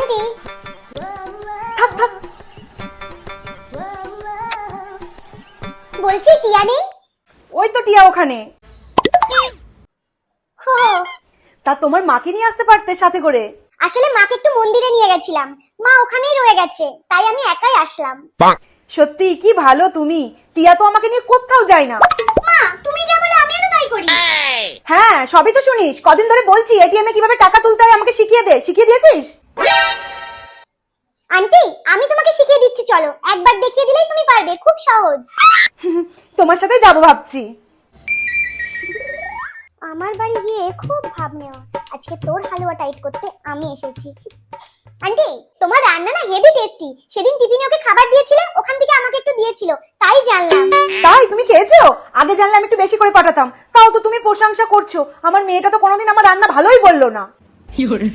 Aunty থাক থাক বলছি টিয়া নেই? ওই তো টিয়া ওখানে। তা তোমার মাকে নিয়ে আসতে পারতে সাথে করে? আসলে মাকে একটু মন্দিরে নিয়ে গেছিলাম। মা ওখানেই রয়ে গেছে তাই আমি একাই আসলাম। সত্যি কি ভালো তুমি। টিয়া তো আমাকে নিয়ে কোথাও যায় না। মা তুমি যা বলো আমিও তো তাই করি। হ্যাঁ সবই তো শুনিস। কদিন ধরে বলছি এটিএম এ কীভাবে টাকা তুলতে হয় আমাকে শিখিয়ে দে শিখিয়ে দিয়েছিস? আন্টি আমি তোমাকে শিখিয়ে দিচ্ছি চলো। একবার দেখিয়ে দিলেই তুমি পারবে খুব সহজ। তোমার সাথে যাব ভাবছি। আমার বাড়ি গিয়ে খুব ভাব নেওয়া। আজকে তোর হালুয়া টাইট করতে আমি এসেছি। আন্টি তোমার রান্না না হেভি টেস্টি সেদিন টিফিনে ওকে খাবার দিয়েছিলে ওখান থেকে আমাকে একটু দিয়েছিল। তাই জানলাম। তাই? তুমি খেয়েছো? আগে জানলে আমি একটু বেশি করে পাঠাতাম। তাও তো তুমি প্রশংসা করছ। আমার মেয়েটা তো কোনোদিন আমার রান্না ভালোই বলল না। 有人